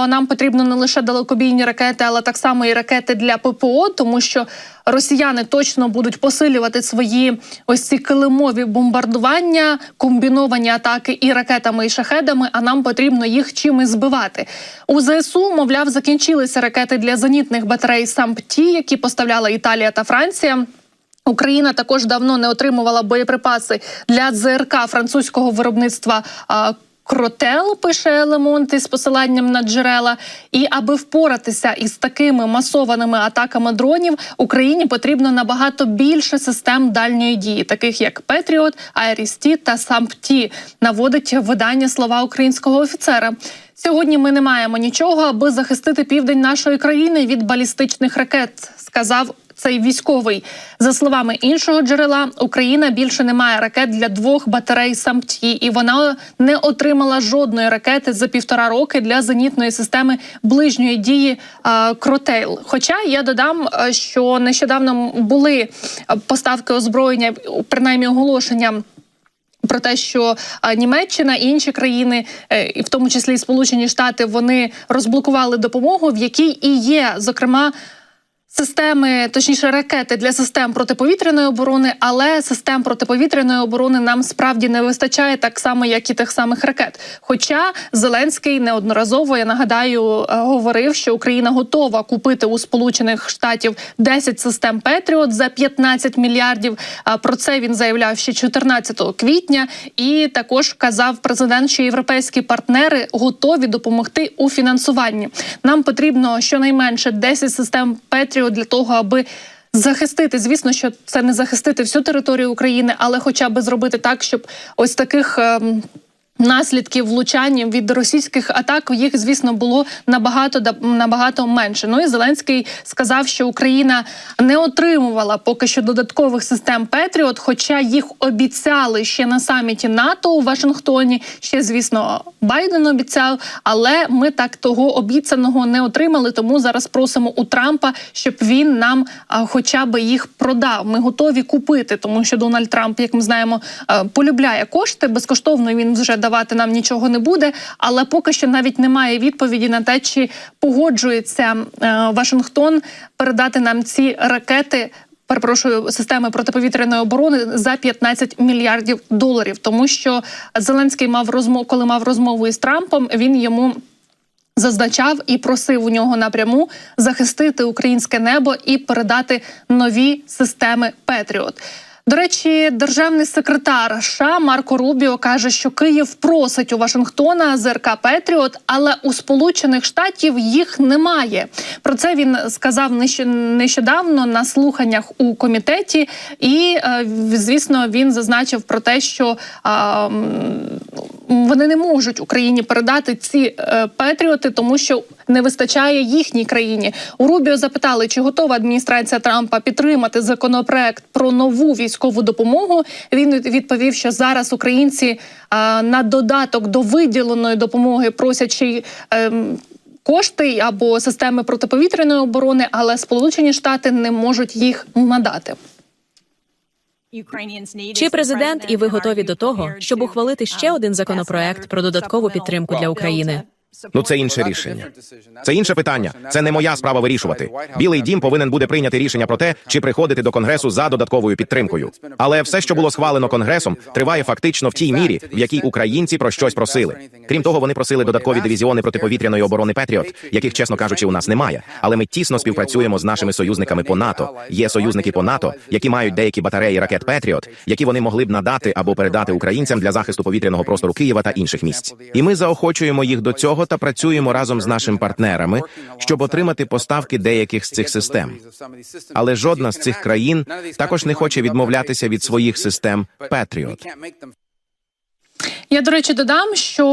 Нам потрібно не лише далекобійні ракети, але так само і ракети для ППО, тому що росіяни точно будуть посилювати свої ось ці килимові бомбардування, комбіновані атаки і ракетами, і шахедами. А нам потрібно їх чимось збивати. У ЗСУ, мовляв, закінчилися ракети для зенітних батарей САМПТІ, які поставляла Італія та Франція. Україна також давно не отримувала боєприпаси для ЗРК французького виробництва. Кротел пише Лемонт із посиланням на джерела, і аби впоратися із такими масованими атаками дронів, Україні потрібно набагато більше систем дальньої дії, таких як Петріот, Айрісті та Сампті, наводить видання слова українського офіцера. Сьогодні ми не маємо нічого, аби захистити південь нашої країни від балістичних ракет, сказав цей військовий. За словами іншого джерела, Україна більше не має ракет для двох батарей самті, і вона не отримала жодної ракети за півтора роки для зенітної системи ближньої дії Кротейл. Хоча я додам, що нещодавно були поставки озброєння, принаймні оголошення. Про те, що Німеччина і інші країни, е, і в тому числі і Сполучені Штати, вони розблокували допомогу, в якій і є зокрема. Системи, точніше, ракети для систем протиповітряної оборони, але систем протиповітряної оборони нам справді не вистачає так само, як і тих самих ракет. Хоча Зеленський неодноразово я нагадаю е, говорив, що Україна готова купити у Сполучених Штатів 10 систем Петріот за 15 мільярдів. А про це він заявляв ще 14 квітня. І також казав президент, що європейські партнери готові допомогти у фінансуванні. Нам потрібно щонайменше 10 систем Петріот для того, аби захистити. Звісно, що це не захистити всю територію України, але хоча б зробити так, щоб ось таких. ем, Наслідків влучання від російських атак їх, звісно, було набагато набагато менше. Ну і Зеленський сказав, що Україна не отримувала поки що додаткових систем Петріот, хоча їх обіцяли ще на саміті НАТО у Вашингтоні. Ще звісно, Байден обіцяв, але ми так того обіцяного не отримали. Тому зараз просимо у Трампа, щоб він нам хоча б їх продав. Ми готові купити, тому що Дональд Трамп, як ми знаємо, е, полюбляє кошти. Безкоштовно він вже давати нам нічого не буде. Але поки що навіть немає відповіді на те, чи погоджується е, Вашингтон передати нам ці ракети. Перепрошую системи протиповітряної оборони за 15 мільярдів доларів, тому що Зеленський мав розмову, коли мав розмову із Трампом. Він йому зазначав і просив у нього напряму захистити українське небо і передати нові системи Петріот. До речі, державний секретар США Марко Рубіо каже, що Київ просить у Вашингтона ЗРК Петріот, але у Сполучених Штатів їх немає. Про це він сказав нещодавно на слуханнях у комітеті, і е, звісно, він зазначив про те, що вони не можуть Україні передати ці е, петріоти, тому що не вистачає їхній країні. У Рубіо запитали, чи готова адміністрація Трампа підтримати законопроект про нову військову допомогу. Він відповів, що зараз українці е, на додаток до виділеної допомоги просять ще й. ем, Кошти або системи протиповітряної оборони, але Сполучені Штати не можуть їх надати. Чи президент і ви готові до того, щоб ухвалити ще один законопроект про додаткову підтримку для України? Ну, це інше рішення. Це інше питання. Це не моя справа вирішувати. Білий дім повинен буде прийняти рішення про те, чи приходити до конгресу за додатковою підтримкою. Але все, що було схвалено конгресом, триває фактично в тій мірі, в якій українці про щось просили. Крім того, вони просили додаткові дивізіони протиповітряної оборони Петріот, яких, чесно кажучи, у нас немає. Але ми тісно співпрацюємо з нашими союзниками по НАТО. Є союзники по НАТО, які мають деякі батареї ракет Петріот, які вони могли б надати або передати українцям для захисту повітряного простору Києва та інших місць. І ми заохочуємо їх до цього та працюємо разом з нашими партнерами, щоб отримати поставки деяких з цих систем. Але жодна з цих країн також не хоче відмовлятися від своїх систем Петріот. Я до речі додам, що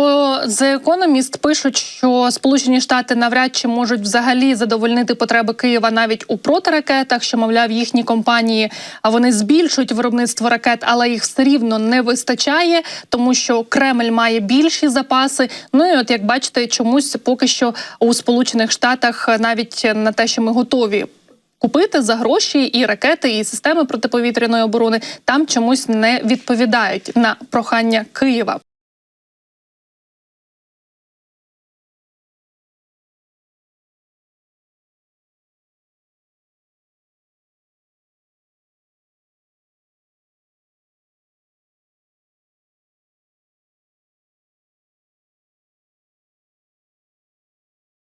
The Economist пишуть, що Сполучені Штати навряд чи можуть взагалі задовольнити потреби Києва навіть у протиракетах, що мовляв їхні компанії, а вони збільшують виробництво ракет, але їх все рівно не вистачає, тому що Кремль має більші запаси. Ну і от як бачите, чомусь поки що у Сполучених Штатах навіть на те, що ми готові. Купити за гроші і ракети, і системи протиповітряної оборони там чомусь не відповідають на прохання Києва.